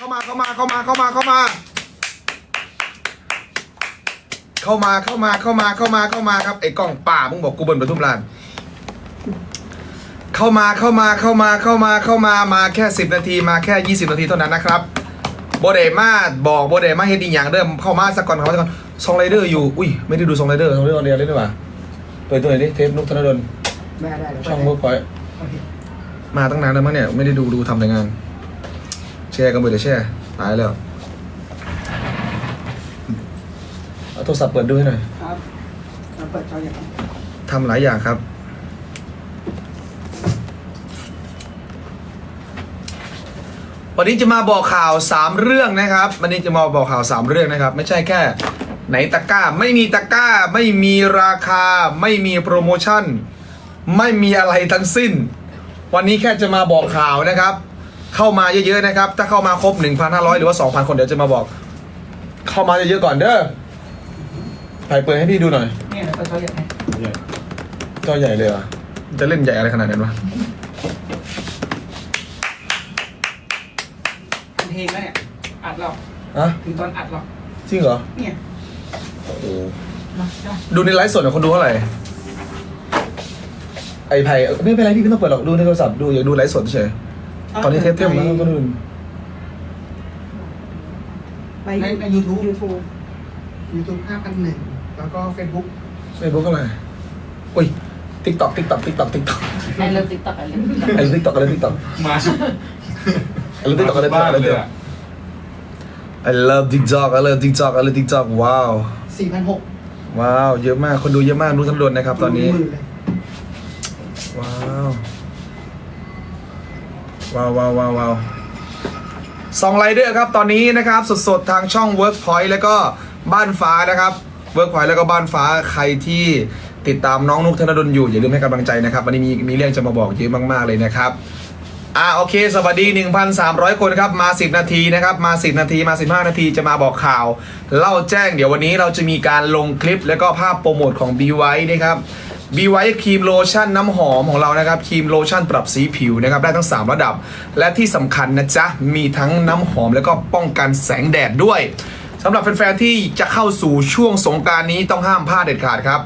เข้ามาเข้ามาเข้ามาเข้ามาเข้ามา เข้ามาเข้ามาเข้ามาเข้ามาเข้ามาครับไอ้กล้องป่ามึงบอกกูเบิร์นปทุมรานเข้ามาเข้ามาเข้ามาเข้ามาเข้ามามาแค่สิบนาทีมาแค่ยี่สิบนาทีเท่านั้นนะครับโบเดมาบอกโบเดมาเฮดอีกอย่างเดิมเข้ามาสักก่อนเข้ามาสักก่อนซองไรเดอร์อยู่อุ้ยไม่ได้ดูซองไรเดอร์ซองไรเดอร์เรียนเล่นดีกว่าเปิดตัวไหนอยดิเทปนุกธนดลแม่ได้เดี๋ยวช่องเวิร์กพอยโอเคมาตั้งนานแล้วมั้งเนี่ยไม่ได้ดูดูทำแต่งาน แชร์กันเบอร์เดี๋ยวแชร์ตายแล้วเอาโทรศัพท์เปิดดูให้หน่อยครับเราเปิดจออย่างนี้ทำหลายอย่างครับ วันนี้จะมาบอกข่าวสามเรื่องนะครับ วันนี้จะมาบอกข่าวสามเรื่องนะครับ ไม่ใช่แค่ ไหนตะกร้า ไม่มีตะกร้า ไม่มีราคา ไม่มีโปรโมชั่น ไม่มีอะไรทั้งสิ้น วันนี้แค่จะมาบอกข่าวนะครับ เข้ามาเยอะๆนะครับ ถ้าเข้ามาครบ 1,500 หรือว่า 2,000 คนเดี๋ยวจะมาบอก เข้ามาเยอะๆก่อนเด้อไปเปิดให้พี่ดูหน่อย เนี่ยเราเปิดจออย่างนี้จอใหญ่เลยเหรอะจะเล่นใหญ่อะไรขนาดนั้นวะอัดเพลงแล้วเนี่ย อัดหรอกอะถึงตอนอัดหรอกจริงเหรอ เนี่ยโอ้โห มาได้ดูในไลฟ์สดเนี่ยคนดูเท่าไหร่ ไอ้ไผ่เออไม่เป็นไรพี่ไม่ต้องเปิดหรอกดูในโทรศัพท์ดูอยากดูไลฟ์สดเฉย ตอนนี้เทปเทปแล้วก็ดูไปในในยูทูบยูทูบยูทูบห้าพันหนึ่งแล้วก็เฟซบุ๊กเฟซบุ๊กอะไร อุ้ยติ๊กต็อกติ๊กต็อกติ๊กต็อกติ๊กต็อกไอเลิฟติ๊กต็อกไอเลิฟติ๊กต็อกไอ้ติ๊กต็อกอะไรติ๊กต็อกมาไอ้ติ๊กต็อกอะไรติ๊กต็อกอะไรติ๊กต็อก I love TikTok I love TikTok I love TikTok ว้าวสี่พันหกว้าว เยอะมาก คนดูเยอะมาก รู้ทั้งโดนนะครับตอนนี้ หมื่นเลยว้าว ว้าวว้าวว้าววาวสองไรเดอร์ครับตอนนี้นะครับสดๆทางช่อง Workpoint แล้วก็บ้านฟ้านะครับ Workpoint แล้วก็บ้านฟ้าใครที่ติดตามน้องนุกธนดลอยู่อย่าลืมให้กำลังใจนะครับวันนี้มีมีเรื่องจะมาบอกเยอะมากๆเลยนะครับอ่าโอเค สวัสดี 1,300 คนครับมา 10 นาทีนะครับมา 10 นาทีมา 15 นาทีจะมาบอกข่าว เล่าแจ้งเดี๋ยววันนี้เราจะมีการลงคลิป แล้วก็ภาพโปรโมทของ b ีไวนะครับ b ีไวท์ครีมโลชั่นน้ำหอมของเรานะครับครีมโลชั่นปรับสีผิวนะครับได้ทั้ง 3 ระดับ และที่สำคัญนะจ๊ะ มีทั้งน้ำหอมแล้วก็ป้องกันแสงแดดด้วยสำหรับแฟนๆที่จะเข้าสู่ช่วงสงการนี้ต้องห้ามพลาดเด็ดขาดครับ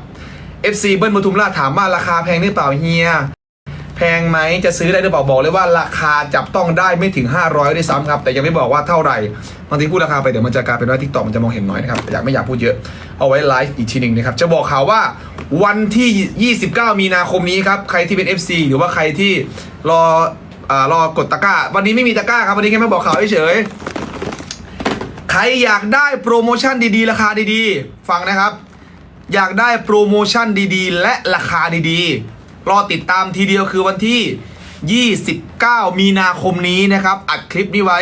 FC เบิ้ลปทุมราชถามว่าราคาแพงหรือเปล่าเฮียแพงไหมจะซื้อได้หรือเปล่าบอกเลยว่าราคาจับต้องได้ไม่ถึง 500ด้วยซ้ำครับ แต่ยังไม่บอกว่าเท่าไหร่บางทีพูดราคาไปเดี๋ยวมันจะกลายเป็นว่าทิกตอกมันจะมองเห็นน้อยนะครับอยากไม่อยากพูดเยอะ เอาไว้ไลฟ์อีกทีหนึ่งนะครับจะบอกข่าวว่าวันที่ 29 มีนาคมนี้ครับใครที่เป็น FC หรือว่าใครที่รออ่ารอกดตะกร้า วันนี้ไม่มีตะกร้าครับ วันนี้แค่มาบอกข่าวเฉยใครอยากได้โปรโมชั่นดีๆ ราคาดีๆ ฟังนะครับ อยากได้โปรโมชั่นดีๆ และราคาดีๆ รอติดตามทีเดียวคือวันที่ 29 มีนาคมนี้นะครับ อัดคลิปนี้ไว้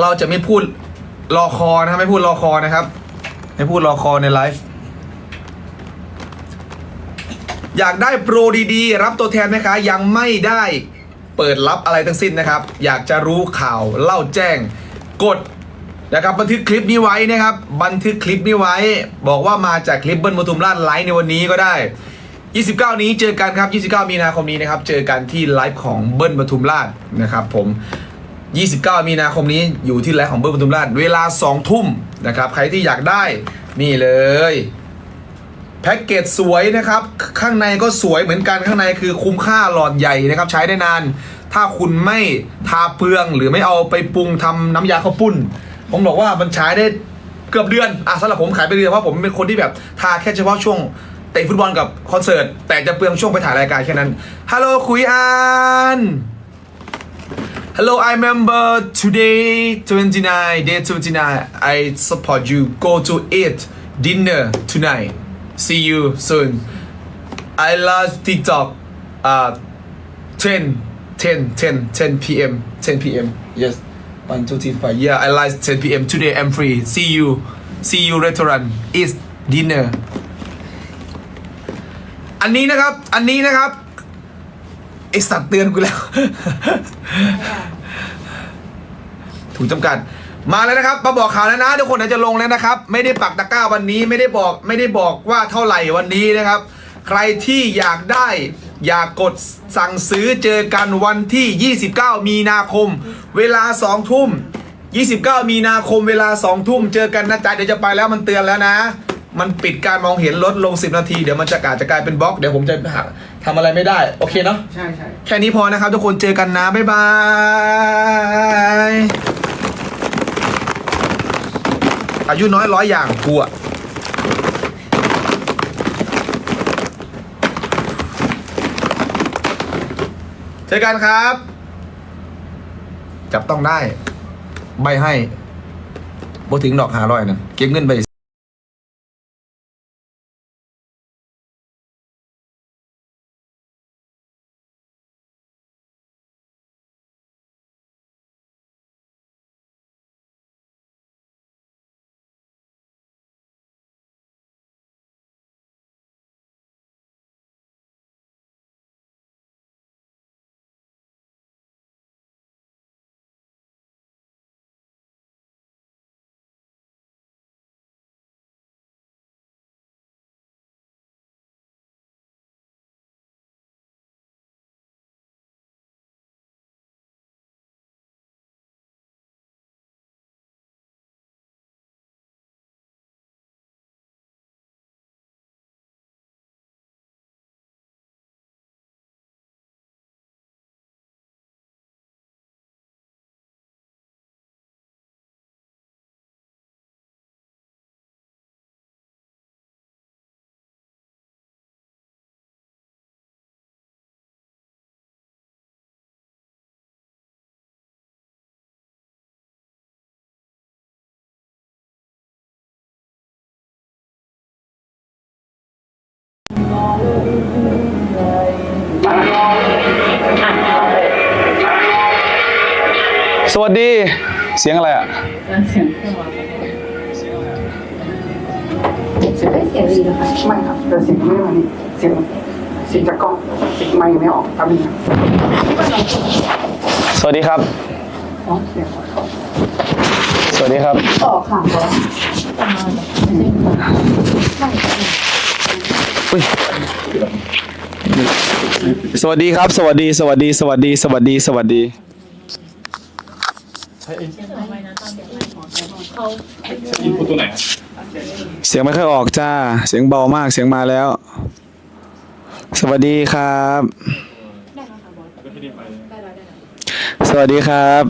เราจะไม่พูดรอคอนะครับ ไม่พูดรอคอนะครับ ไม่พูดรอคอในไลฟ์อยากได้โปรดีๆ รับตัวแทนไหมคะยังไม่ได้เปิดรับอะไรทั้งสิ้นนะครับ อยากจะรู้ข่าวเล่าแจ้ง กดนะครับบันทึกคลิปนี้ไว้นะครับ บันทึกคลิปนี้ไว้ บอกว่ามาจากคลิปเบิ้ลปทุมราชไลฟ์ในวันนี้ก็ได้ 29 นี้เจอกันครับ 29 มีนาคมนี้นะครับ เจอกันที่ไลฟ์ของเบิ้ลปทุมราชนะครับผม 29 มีนาคมนี้อยู่ที่ไลฟ์ของเบิ้ลปทุมราชเวลา 2 ทุ่มนะครับ ใครที่อยากได้นี่เลย แพ็กเกจสวยนะครับ ข้างในก็สวยเหมือนกันข้างในคือคุ้มค่าหลอดใหญ่นะครับ ใช้ได้นาน ถ้าคุณไม่ทาเปลืองหรือไม่เอาไปปรุงทำน้ำยาข้าวปุ้น ผมบอกว่ามันใช้ได้เกือบเดือนอะสำหรับผมขายไปเดือนเพราะผมเป็นคนที่แบบทาแค่เฉพาะช่วงเตะฟุตบอลกับคอนเสิร์ตแต่จะเปลืองช่วงไปถ่ายรายการแค่นั้นฮัลโหลคุยอัน Hello, I remember today 29, day 29. I support you. Go to eat dinner tonight. See you soon. I love TikTok. Uh, 10, 10, 10, 10 p.m. 10 p.m. Yes. 1, 2, 3, 5. Yeah, I like 10 p.m. Today I'm free. See you. See you restaurant. Eat dinner. อันนี้นะครับ อันนี้นะครับ ไอสัตว์เตือนกูแล้ว ถูกจำกัด มาแล้วนะครับ มาบอกข่าวแล้วนะทุกคนจะลงแล้วนะครับ ไม่ได้ปักตะกร้าวันนี้ไม่ได้บอก ไม่ได้บอกว่าเท่าไหร่วันนี้นะครับ ใครที่อยากได้ อยากกดสั่งซื้อเจอกันวันที่ 29 มีนาคม เวลา2ทุ่ม 29 มีนาคมเวลา2ทุ่มเจอกันนะจ๊ะเดี๋ยวจะไปแล้วมันเตือนแล้วนะ มันปิดการมองเห็นลดลง 10 นาทีเดี๋ยวมันจะอาจจะกลายเป็นบล็อกเดี๋ยวผมจะหา ทำอะไรไม่ได้ โอเคเนาะ ใช่ใช่แค่นี้พอนะครับทุกคนเจอกันนะ บ๊ายบาย อายุน้อยร้อยอย่างกูอะเจอกันครับ จับต้องได้ ใบให้บ่ถึงดอกหาร้อยนะเก็บเงินไป สวัสดี เสียงอะไรอะเสียงเสียงดีนะคะไม่ครับแต่เสียงไม่มานี่เสียงเสียงจากกล้องเสียงไม่ไม่ออกครับนี่ครับสวัสดีครับอ๋อเสียงขอสวัสดีครับออกค่ะสวัสดีครับ สวัสดี สวัสดี สวัสดี สวัสดี สวัสดี อินพุตตัวไหนเสียงไม่ค่อยออกจ้า เสียงเบามากเสียงมาแล้ว สวัสดีครับสวัสดีครับ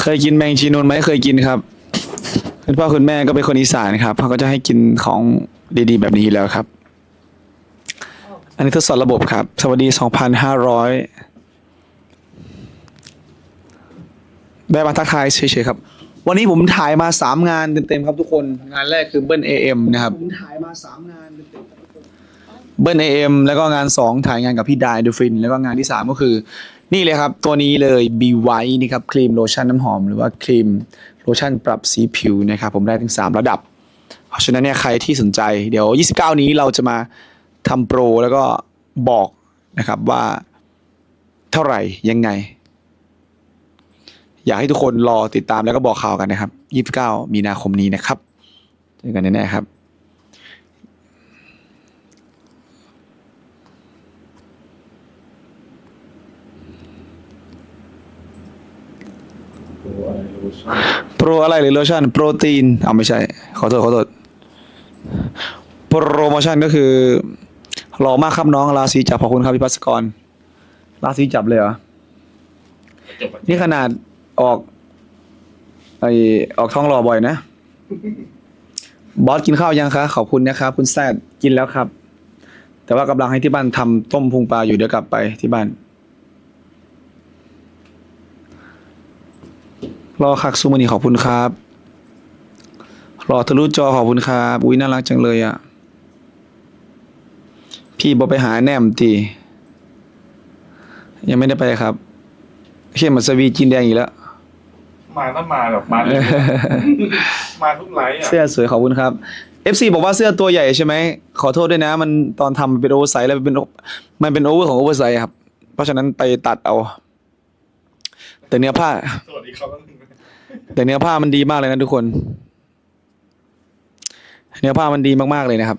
เคยกินแมงจีนูนไหมเคยกินครับคุณพ่อคุณแม่ก็เป็นคนอีสานครับเขาก็จะให้กินของดีๆ แบบนี้อยู่แล้วครับ อันนี้ทดสอบระบบครับ สวัสดี 2,500 ได้มาทักทายเฉยๆครับ วันนี้ผมถ่ายมา 3 งานเต็มๆครับทุกคน งานแรกคือเบิ้ล AM นะครับ ผมถ่ายมา 3 งานเต็มๆเบิ้ล AM แล้วก็งาน 2 ถ่ายงานกับพี่ดายดูฟิน แล้วก็งานที่ 3 ก็คือ นี่เลยครับตัวนี้เลย B White นี่ครับครีมโลชั่นน้ำหอม หรือว่าครีมโลชั่นปรับสีผิวนะครับผมได้ถึง 3 ระดับ เพราะฉะนั้นเนี่ยใครที่สนใจเดี๋ยว 29 นี้เราจะมาทำโปรแล้วก็บอกนะครับว่าเท่าไหร่ยังไง อยากให้ทุกคนรอติดตามแล้วก็บอกข่าวกันนะครับ29มีนาคมนี้นะครับเจอกันแน่ๆครับโปรอะไรหรือโลชั่นโปรตีนเอาไม่ใช่ ขอโทษขอโทษโปรโมชั่นก็คือหล่อมากครับน้องราศีจับขอบคุณครับพี่พัสกรราศีจับเลยเหรอนี่ขนาด ออก ไอออกท้องรอบ่อยนะ บอสกินข้าวยังคะ ขอบคุณนะครับคุณแซดกินแล้วครับ แต่ว่ากำลังให้ที่บ้านทำต้มพุงปลาอยู่เดี๋ยวกลับไปที่บ้าน รอคักซูมานีขอบคุณครับ รอทะลุจอขอบคุณครับ อุ้ยน่ารักจังเลยอะ พี่บอไปหาแนมตียังไม่ได้ไปครับเข้มมัสวีจีนแดงอีกแล้ว มาต้องมาแบบมาเลยมาทุกไลฟ์อะเสื้อสวยขอบคุณครับเอฟซีบอกว่าเสื้อตัวใหญ่ใช่ไหมขอโทษด้วยนะ มันตอนทำเป็นโอเวอร์ไซส์แล้วเป็นมันเป็นโอเวอร์ของโอเวอร์ไซส์ครับ เพราะฉะนั้นไปตัดเอา แต่เนื้อผ้าสวัสดีครับแต่เนื้อผ้ามันดีมากเลยนะทุกคน เนื้อผ้ามันดีมากๆเลยนะครับ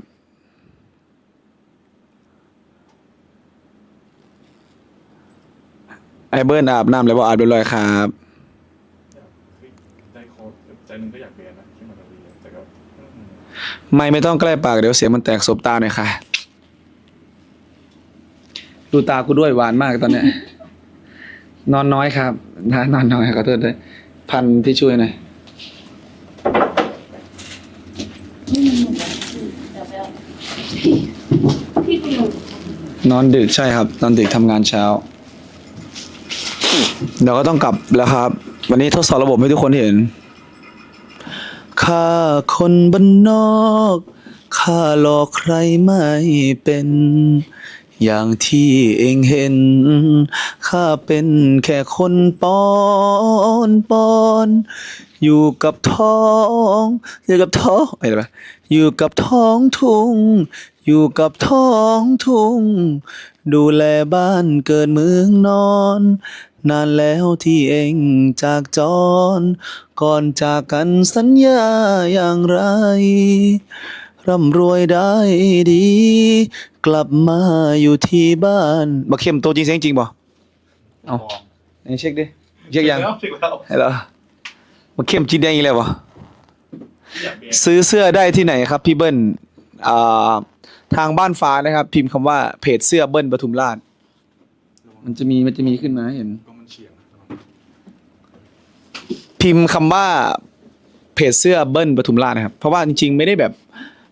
ไอเบิร์นอาบน้ำเลยว่าอาบเรียบร้อยครับ ไม่ไม่ต้องใกล้ปากเดี๋ยวเสียงมันแตกสบตาหน่อยค่ะ ดูตากูด้วยหวานมากตอนเนี้ย นอนน้อยครับนะนอนน้อยขอโทษด้วย พันที่ช่วยหน่อยนอนดึกใช่ครับ นอนดึกทำงานเช้า เดี๋ยวก็ต้องกลับแล้วครับ วันนี้ทดสอบระบบให้ทุกคนเห็น ข้าคนบ้านนอกข้าหลอกใครไม่เป็น อย่างที่เองเห็น ข้าเป็นแค่คนปอนปอนอยู่กับท้องอยู่กับท้องอะไรปะอยู่กับท้องทุ่ง อยู่กับท้องทุ่ง ดูแลบ้านเกิดเมืองนอน นานแล้วที่เองจากจร ก่อนจากกันสัญญาอย่างไร ร่ำรวยได้ดี กลับมาอยู่ที่บ้านบักเข้มตัวจริงเสียงจริงป่ะเอาไหนเช็คดิเช็คยังแล้วเช็คแล้วให้เหรอบักเข้มจีนแดงอีกแล้วป่ะอยากเรียนซื้อเสื้อได้ที่ไหนครับพี่เบิ้ลอ่าทางบ้านฟ้านะครับ พิมพ์คำว่าเพจเสื้อเบิ้ลปทุมราช มันจะมีมันจะมีขึ้นมาให้เห็นก็มันเฉียง พิมพ์คำว่าเพจเสื้อเบิ้ลปทุมราชนะครับ เพราะว่าจริงๆ ไม่ได้แบบ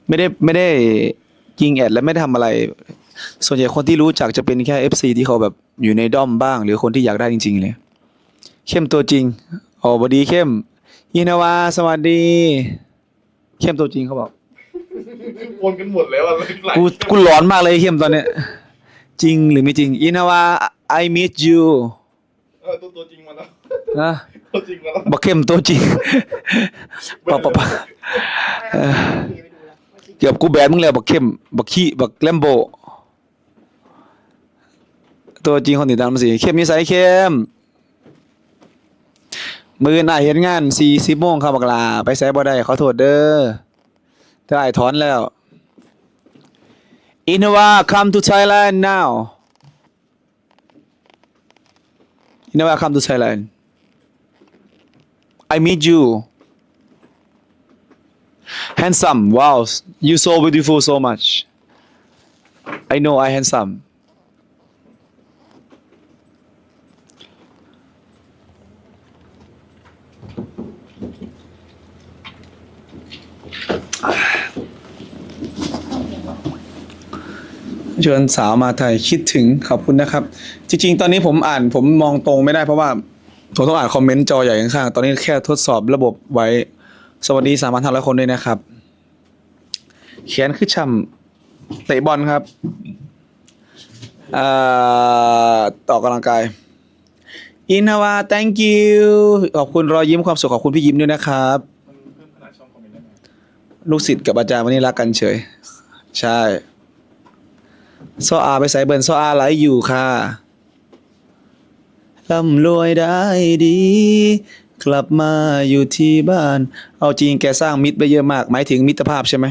ไม่ได้ไม่ได้ยิงแอดและไม่ได้ทำอะไร ส่วนใหญ่คนที่รู้จักจะเป็นแค่ FC ที่เขาแบบอยู่ในด้อมบ้าง หรือคนที่อยากได้จริงๆเลยเข้มตัวจริงอ๋อสวัสดีเข้มยินาวาสวัสดี เข้มตัวจริงเขาบอกวนกันหมดแล้วอะหลายกูกูหลอนมากเลยเข้มตอนเนี้ย จริงหรือไม่จริงอินาวา I miss you เออตัวตัวจริงมาแล้วนะ ตัวจริงมาแล้วบักเข้มตัวจริงปะปะปะเออเกือบกูแบนมึงแล้วบักเข้มบักขี้บักแลมโบ ตัวจริงคนติดตามมาสิเข้มนิสัยเข้มมือหน้าเห็นงานสี่สิบโมงครับบักลา ไปแซ่บ่ได้ขอโทษเด้อถ้าไอ้ถอนแล้ว Innova come to Thailand now Innova come to Thailand I meet you handsome wow you so beautiful so much I know I handsome เชิญสาวมาไทยคิดถึงขอบคุณนะครับ จริง ๆ ตอนนี้ผมอ่านผมมองตรงไม่ได้เพราะว่า ผมต้องอ่านคอมเมนต์จอใหญ่ข้างๆ ตอนนี้แค่ทดสอบระบบไว้ สวัสดีสามพันห้าร้อยคนด้วยนะครับ เขียนคือช่ำเตะบอลครับต่อกำลังกายอินทวา thank you ขอบคุณรอยยิ้มความสุขขอบคุณพี่ยิ้มด้วยนะครับเพิ่มขนาดช่องคอมเมนต์ได้ไหมลูกศิษย์กับอาจารย์วันนี้รักกันเฉย ใช่ โซอาไปใส่เบิร์นโซอาไลฟ์อยู่ค่ะ ร่ำรวยได้ดี กลับมาอยู่ที่บ้าน เอาจริงแกสร้างมิตรไปเยอะมาก หมายถึงมิตรภาพใช่ไหม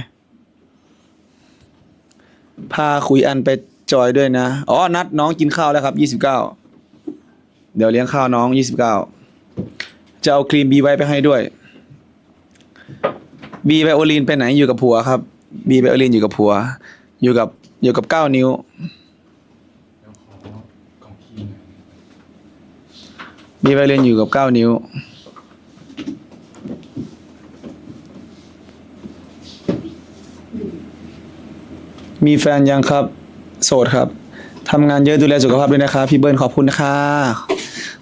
พาคุยอันไปจอยด้วยนะ อ๋อ นัดน้องกินข้าวแล้วครับยี่สิบเก้าเดี๋ยวเลี้ยงข้าวน้องยี่สิบเก้าจะเอาครีมบีไว้ไปให้ด้วย บีไบโอลินไปไหนอยู่กับผัวครับ บีไบโอลินอยู่กับผัว อยู่กับอยู่กับเก้านิ้วแล้วขอกล่องคีย์หน่อย บีไบโอลินอยู่กับเก้านิ้ว มีแฟนยังครับ โสดครับทำงานเยอะดูแลสุขภาพด้วยนะคะพี่เบิร์นขอบคุณนะคะ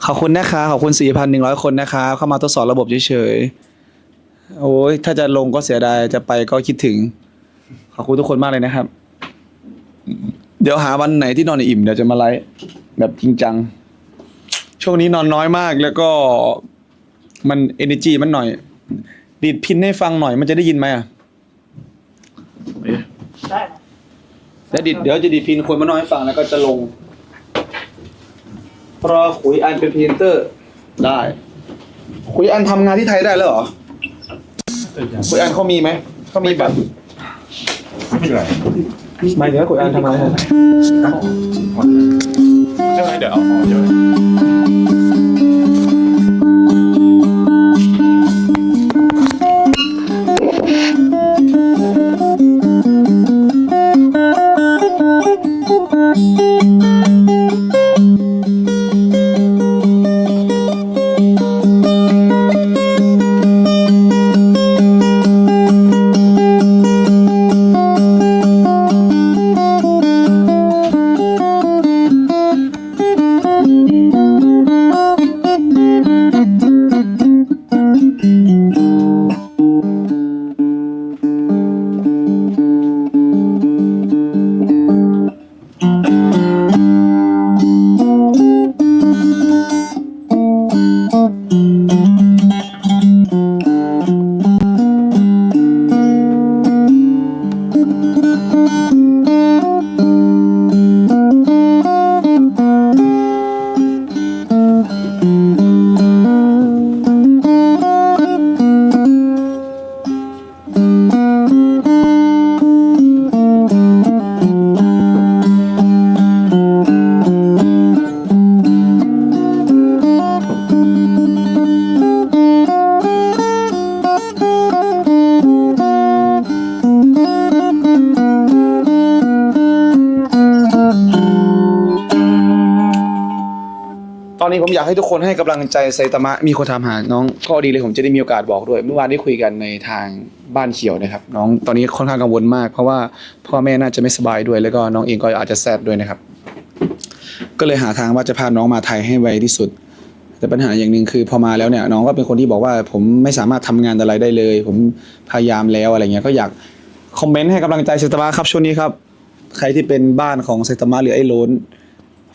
ขอบคุณนะคะขอบคุณสี่พันหนึ่งร้อยคนนะคะ เข้ามาทดสอบระบบเฉยๆ โอ้ยถ้าจะลงก็เสียดาย จะไปก็คิดถึง ขอบคุณทุกคนมากเลยนะครับ เดี๋ยวหาวันไหนที่นอนอิ่มเดี๋ยวจะมาไลฟ์แบบจริงจัง ช่วงนี้นอนน้อยมากแล้วก็มัน energy มันหน่อย ดีดพินให้ฟังหน่อยมันจะได้ยินไหมอะได้แล้วดิดเดี๋ยวจะดีดพินคนมาน้อยให้ฟังแล้วก็จะลงรอขุยอันเป็นพรีเซนเตอร์ได้ขุยอันทำงานที่ไทยได้แล้วเหรอแต่ยังขุยอันเขามีไหมเขามีบัตรไม่เป็นไรหมายถึงว่าขุยอันทำงานที่ไทย ไม่เป็นไรเผมอยากให้ทุกคนให้กำลังใจไซตามะมีคนถามหาน้องก็ดีเลยผมจะได้มีโอกาสบอกด้วย เมื่อวานได้คุยกันในทางบ้านเขียวนะครับ น้องตอนนี้ค่อนข้างกังวลมาก เพราะว่าพ่อแม่น่าจะไม่สบายด้วย แล้วก็น้องเองก็อาจจะแซดด้วยนะครับ ก็เลยหาทางว่าจะพาน้องมาไทยให้ไวที่สุด แต่ปัญหาอย่างหนึ่งคือพอมาแล้วเนี่ยน้องก็เป็นคนที่บอกว่าผมไม่สามารถทำงานอะไรได้เลย ผมพยายามแล้วอะไรเงี้ยก็อยากคอมเมนต์ให้กำลังใจไซตามะครับช่วงนี้ครับ ใครที่เป็นบ้านของไซตามะหรือไอ้โลน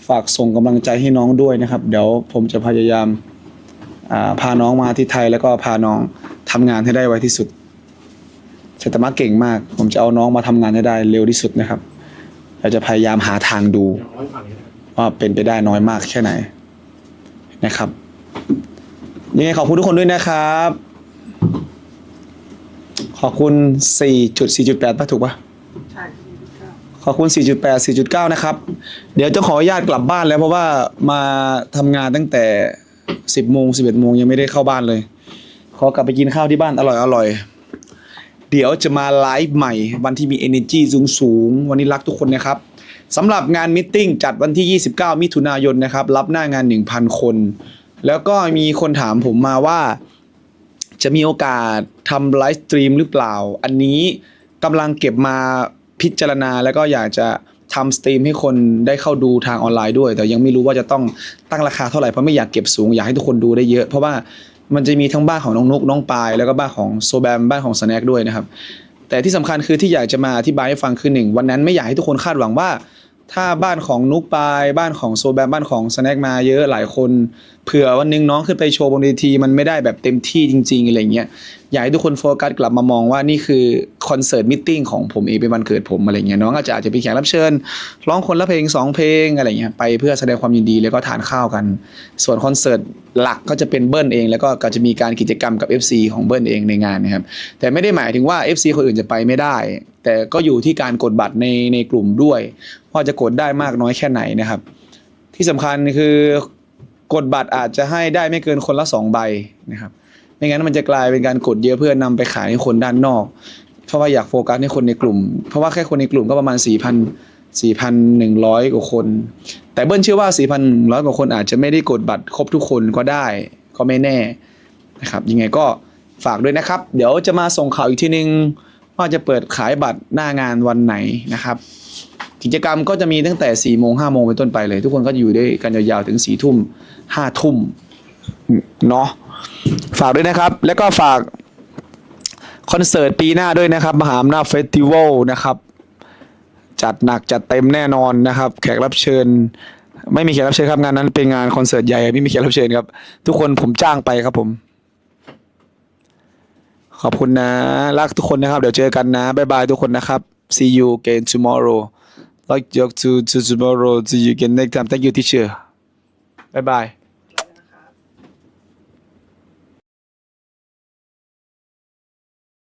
ฝากส่งกำลังใจให้น้องด้วยนะครับ เดี๋ยวผมจะพยายามาพาน้องมาที่ไทยแล้วก็พาน้องทำงานให้ได้ไวที่สุดไซตามะเก่งมาก ผมจะเอาน้องมาทำงานให้ได้เร็วที่สุดนะครับเราจะพยายามหาทางดูว่าเป็นไปได้น้อยมากแค่ไหนนะครับยังไงขอบคุณทุกคนด้วยนะครับ ขอบคุณ 4.4.8ป่ะถูกป่ะ ขอบคุณ 4.8 4.9 นะครับ เดี๋ยวจะขออนุญาตกลับบ้านแล้วเพราะว่ามาทำงานตั้งแต่ 10โมง11โมงยังไม่ได้เข้าบ้านเลย ขอกลับไปกินข้าวที่บ้านอร่อยอร่อย เดี๋ยวจะมาไลฟ์ใหม่ วันที่มี energy สูงสูงวันนี้รักทุกคนนะครับสำหรับงานมิทติ้งจัดวันที่ 29 มิถุนายนนะครับ รับหน้างาน 1,000 คน แล้วก็มีคนถามผมมาว่า จะมีโอกาสทำไลฟ์สตรีมหรือเปล่า อันนี้กำลังเก็บมา พิจารณาแล้วก็อยากจะทำสตรีมให้คนได้เข้าดูทางออนไลน์ด้วย แต่ยังไม่รู้ว่าจะต้องตั้งราคาเท่าไหร่เพราะไม่อยากเก็บสูง อยากให้ทุกคนดูได้เยอะ เพราะว่ามันจะมีทั้งบ้านของน้องนุกน้องปายแล้วก็บ้านของโซแบมบ้านของสแน็คด้วยนะครับ แต่ที่สำคัญคือที่อยากจะมาอธิบายให้ฟังคือหนึ่งวันนั้นไม่อยากให้ทุกคนคาดหวังว่า ถ้าบ้านของนุกปาย บ้านของโซแบมบ้านของสแน็คมาเยอะหลายคนเผื่อวันหนึงน้องขึ้นไปโชว์บนเวทีมันไม่ได้แบบเต็มที่จริง ๆอะไรเงี้ย อยากให้ทุกคนโฟกัสกลับมามองว่านี่คือคอนเสิร์ตมิทติ้งของผมเองเป็นวันเกิดผมอะไรเงี้ยน้องอาจจะอาจจะเป็นแขกรับเชิญ ร้องคนละเพลงสองเพลงอะไรเงี้ยไปเพื่อแสดงความยินดีแล้วก็ทานข้าวกัน ส่วนคอนเสิร์ตหลักก็จะเป็นเบิ้ลเอง แล้วก็ก็จะมีการกิจกรรมกับ FC ของเบิ้ลเองในงานนะครับแต่ไม่ได้หมายถึงว่า FC คนอื่นจะไปไม่ได้ แต่ก็อยู่ที่การกดบัตรในในกลุ่มด้วยว่าจะกดได้มากน้อยแค่ไหนนะครับ ที่สำคัญคือกดบัตรอาจจะให้ได้ไม่เกินคนละสองใบนะครับ ไม่งั้นมันจะกลายเป็นการกดเยอะเพื่อนำไปขายให้คนด้านนอก เพราะว่าอยากโฟกัสให้คนในกลุ่ม เพราะว่าแค่คนในกลุ่มก็ประมาณ4 0 0 0 4,100 กว่าคน แต่เบิ้ลเชื่อว่า 4,100 กว่าคนอาจจะไม่ได้กดบัตรครบทุกคนก็ได้ก็ไม่แน่นะครับยังไงก็ฝากด้วยนะครับ เดี๋ยวจะมาส่งข่าวอีกทีนึง ว่าจะเปิดขายบัตรหน้างานวันไหนนะครับ กิจกรรมก็จะมีตั้งแต่4ี่โมงห้าโมงเป็นต้นไปเลย ทุกคนก็อยู่ด้วยกันยาวๆถึง4ี่ทุ่มห้าทุ่ม เนาะฝากด้วยนะครับ แล้วก็ฝากคอนเสิร์ตปีหน้าด้วยนะครับ มหาอำนาจเฟสติวัลนะครับ จัดหนักจัดเต็มแน่นอนนะครับ แขกรับเชิญ ไม่มีแขกรับเชิญครับงานนั้นเป็นงานคอนเสิร์ตใหญ่ไม่มีแขกรับเชิญครับ ทุกคนผมจ้างไปครับผม ขอบคุณนะรักทุกคนนะครับ เดี๋ยวเจอกันนะบ๊ายบายทุกคนนะครับ see you again tomorrow like joke to to tomorrow see you again next time thank you teacher บ๊ายบาย